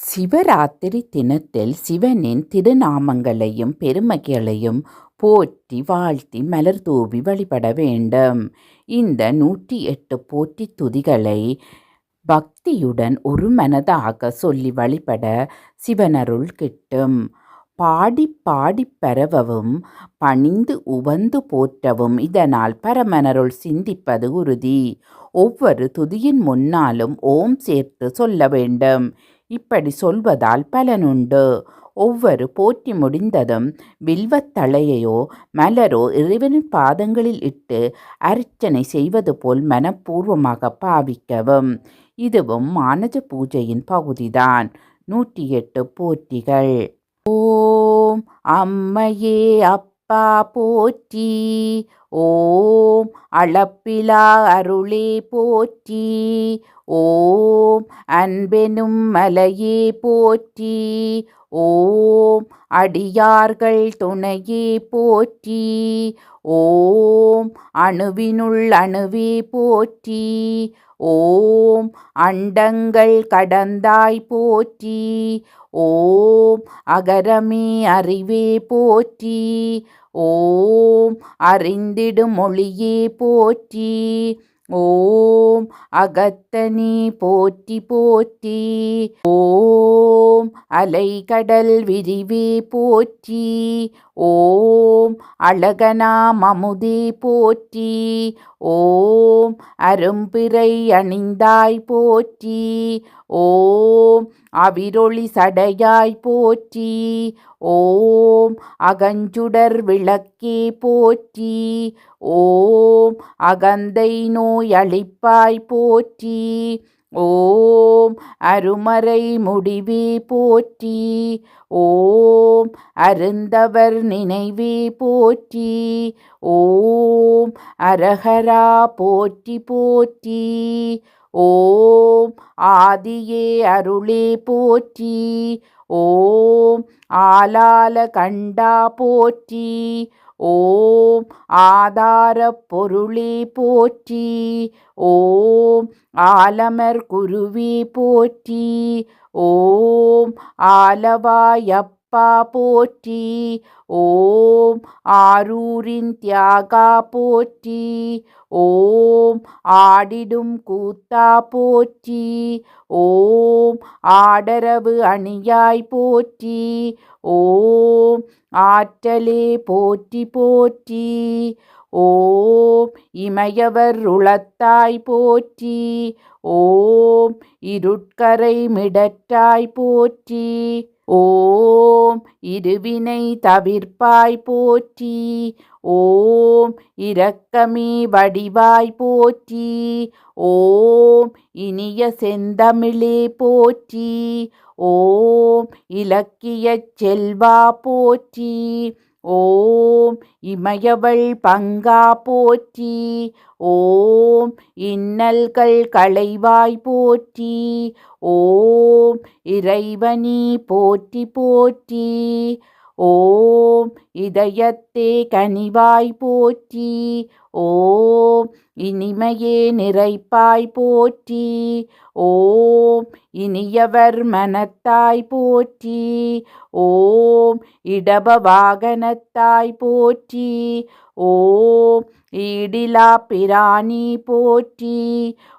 சிவராத்திரி தினத்தில் சிவனின் திருநாமங்களையும் பெருமைகளையும் போற்றி வாழ்த்தி மலர் தூவி வழிபட வேண்டும். இந்த நூற்றி எட்டு போற்றி துதிகளை பக்தியுடன் ஒரு மனதாக சொல்லி வழிபட சிவனருள் கிட்டும். பாடி பாடி பரவவும் பணிந்து உவந்து போற்றவும் இதனால் பரமனருள் சிந்திப்பது உறுதி. ஒவ்வொரு துதியின் முன்னாலும் ஓம் சேர்த்து சொல்ல வேண்டும். இப்படி சொல்வதால் பலனுண்டு. ஒவ்வொரு போற்றி முடிந்ததும் வில்வத்தழையையோ மலரோ இறைவனின் பாதங்களில் இட்டு அர்ச்சனை செய்வது போல் மனப்பூர்வமாக பாவிக்கவும். இதுவும் மானஜ பூஜையின் பகுதிதான். நூற்றி எட்டு போற்றிகள் ஓம் அம்மையே அப்பா போற்றி. ஓம் அளப்பிலா அருளே போற்றி. ஓம் அன்பெனும் மலையே போற்றி ஓம் அடியார்கள் துணையே போற்றி ஓம் அணுவினுள் அணுவே போற்றி ஓம் அண்டங்கள் கடந்தாய் போற்றி ஓம் அகரமே அறிவே போற்றி ஓம் அறிந்திடும் மொழியே போற்றி ஓம் அகத்தனே போற்றி போற்றி. ஓம் அலைகடல் விரிவே போற்றி. ஓம் அழகனாம் அமுதே போற்றி. ஓம் அரும்பிறை அணிந்தாய் போற்றி. ஓம் அவிரொளி சடையாய் போற்றி. ஓம் அகஞ்சுடர் விளக்கே போற்றி. ஓம் அகந்தை நோய் அழிப்பாய் போற்றி. ஓம் அருமறை முடிவே போற்றி. ஓம் அருந்தவர் நினைவே போற்றி. ஓம் அரஹரா போற்றி போற்றி. ஓம் ஆதியே அருளே போற்றி. ஓம் ஆலால கண்டா போற்றி. ஓம் ஆதார பொருளே போற்றி. ஓம் ஆலமர் குருவி போற்றி. ஓம் ஆலவாயப்ப அப்பா போற்றி ஓம் ஆரூரின் தியாகா போற்றி ஓம் ஆடிடும் கூத்தா போற்றி ஓம் ஆடரவு அணியாய் போற்றி ஓம் ஆற்றலே போற்றி போற்றி ஓம் இமயவர் உளத்தாய் போற்றி ஓம் இருட்கரை மிடற்றாய் போற்றி ஓம் இருவினை தவிர்ப்பாய் போற்றி. ஓம் இரக்கமே வடிவாய் போற்றி. ஓம் இனிய செந்தமிழே போற்றி. ஓம் இலக்கியச் செல்வா போற்றி. ஓம் இமயவள் பங்கா போற்றி. ஓம் இன்னல்கள் களைவாய் போற்றி. ஓம் இறைவனி போற்றி போற்றி. ஓம் இதயத்தே கனிவாய் போற்றி. ஓம் இனிமையே நிறைப்பாய் போற்றி. ஓம் இனியவர் மனத்தாய் போற்றி. ஓம் இடப வாகனத்தாய் போற்றி. ஓம் ஈடிலா பிராணி போற்றி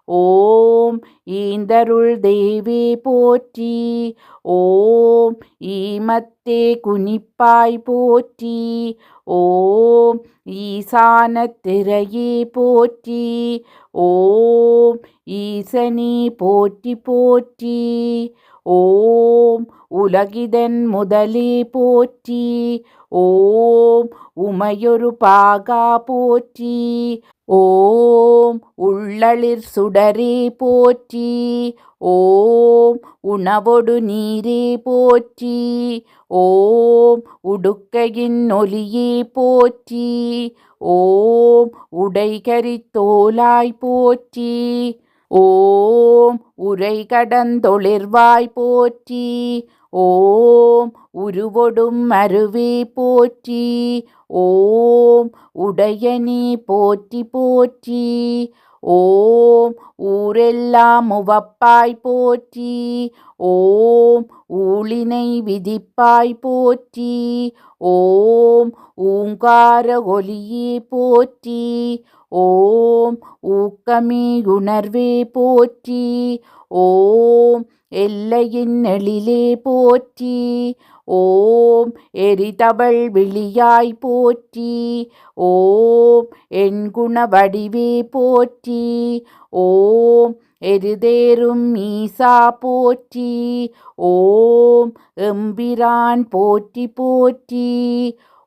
ஓம் ஈந்தருள் தேவி போற்றி ஓம் ஈமத்தே குனிப்பாய் போற்றி ஓம் ஈசான திரையே போற்றி ஓம் ஈசனி போற்றி போற்றி ஓம் உலகிதன் முதலி போற்றி. ஓம் உமையொரு பாகா போற்றி. ஓம் உள்ளளிர் சுடரே போற்றி. ஓம் உணவொடு நீரே போற்றி. ஓம் உடுக்கையின் ஒலியே போற்றி. ஓம் உடைகரி தோலாய் போற்றி. ஓம் உரை கடந்தொளிர்வாய் போற்றி ஓம் உருவொடும் அருவே போற்றி ஓம் உடையனே போற்றி போற்றி ஓம் ஊரெல்லாம் உவப்பாய் போற்றி ஓம் ஊழினை விதிப்பாய் போற்றி ஓம் ஊங்கார ஒலியே போற்றி ஓம் ஊக்கமே உணர்வே போற்றி. ஓம் எல்லையின் எழிலே போற்றி. ஓம் எரிதவள் விழியாய் போற்றி. ஓம் எண்குண வடிவே போற்றி. ஓம் எருதேறும் ஈசா போற்றி. ஓம் எம்பிரான் போற்றி போற்றி.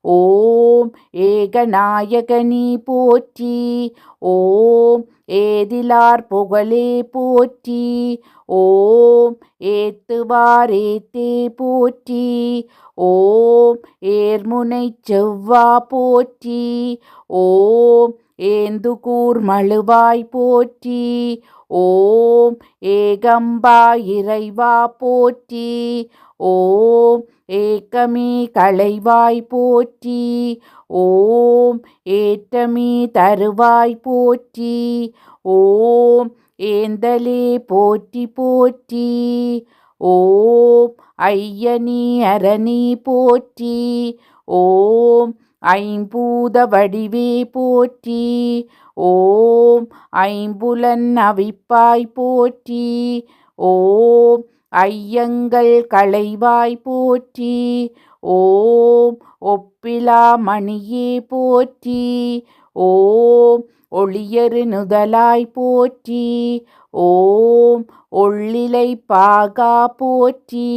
ஓம் ஏகநாயகனி போற்றி. ஓம் ஏதிலார் புகழே போற்றி. ஓம் ஏத்துவாரேத்தே போற்றி. ஓம் ஏர்முனை செவ்வா போற்றி. ஓம் ஏந்துகூர் மழுவாய் போற்றி. ஓம் ஏகம்பா இறைவா போற்றி. ஓம் ஏக்கமே களைவாய் போற்றி. ஓம் ஏற்றமே தருவாய் போற்றி. ஓம் ஏந்தலே போற்றி போற்றி. ஓம் ஐயனி அரணி போற்றி. ஓம் ஐம்பூத வடிவே போற்றி. ஓம் ஐம்புலன் அவிப்பாய் போற்றி. ஓம் ஐயங்கள் களைவாய் போற்றி. ஓம் ஒப்பிலா மணியே போற்றி. ஓம் ஒளியரு நுதலாய் போற்றி. ஓம் ஒள்ளிலை பாகா போற்றி.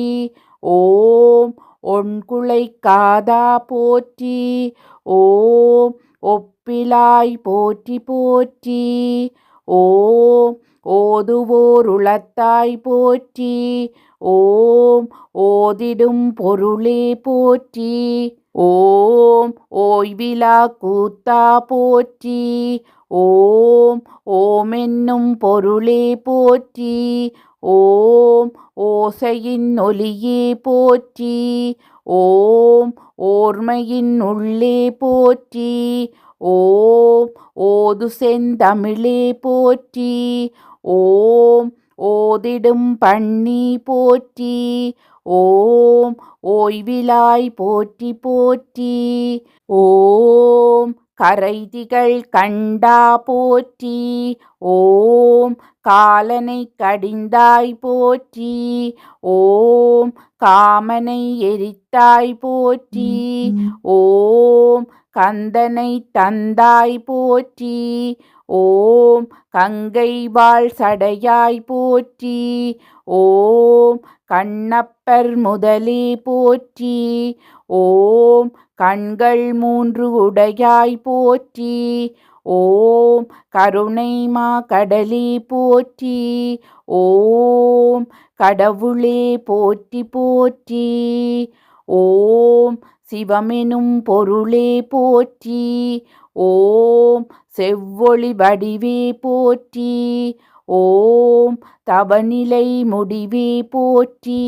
ஓம் ஒண்குளை காதா போற்றி. ஓம் ஒப்பிலாய் போற்றி போற்றி. ஓம் ஓதுவோருளத்தாய் போற்றி. ஓம் ஓதிடும் பொருளே போற்றி. ஓம் ஓய்விலா கூத்தா போற்றி. ஓம் ஓமென்னும் பொருளே போற்றி. ஓம் ஓசையின் ஒலியே போற்றி ஓம் ஓர்மையின் உள்ளே போற்றி ஓம் ஓது செந்தமிழே போற்றி ஓம் ஓதிடும் பண்ணி போற்றி ஓம் ஓய்விலாய் போற்றி போற்றி ஓம் கரைதிகள் கண்டா போற்றி. ஓம் காலனை கடிந்தாய் போற்றி. ஓம் காமனை எரித்தாய் போற்றி. ஓம் கந்தனை தந்தாய் போற்றி. ஓம் கங்கை வாழ் சடையாய் போற்றி. ஓம் கண்ணப்பர் முதலே போற்றி. ஓம் கண்கள் மூன்று உடையாய் போற்றி. ஓம் கருணைமா கடலே போற்றி. ஓம் கடவுளே போற்றி போற்றி. ஓம் சிவமெனும் பொருளே போற்றி ஓம் செவ்வொளி வடிவே போற்றி ஓம் தவநிலை முடிவே போற்றி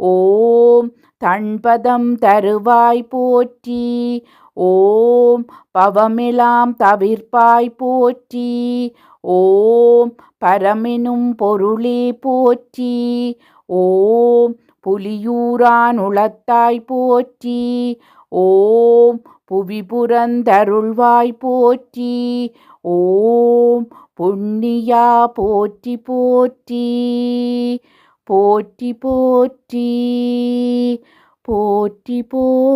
ஓம் தன்பதம் தருவாய் போற்றி ஓம் பவமெலாம் தவிர்ப்பாய் போற்றி ஓம் பரமெனும் பொருளே போற்றி ஓம் புலியூரானுளத்தாய் போற்றி. ஓம் புவி புறந்தருள்வாய் போற்றி. ஓம் புண்ணியா போற்றி போற்றி. போற்றி போற்றி. போற்றி போற்றி.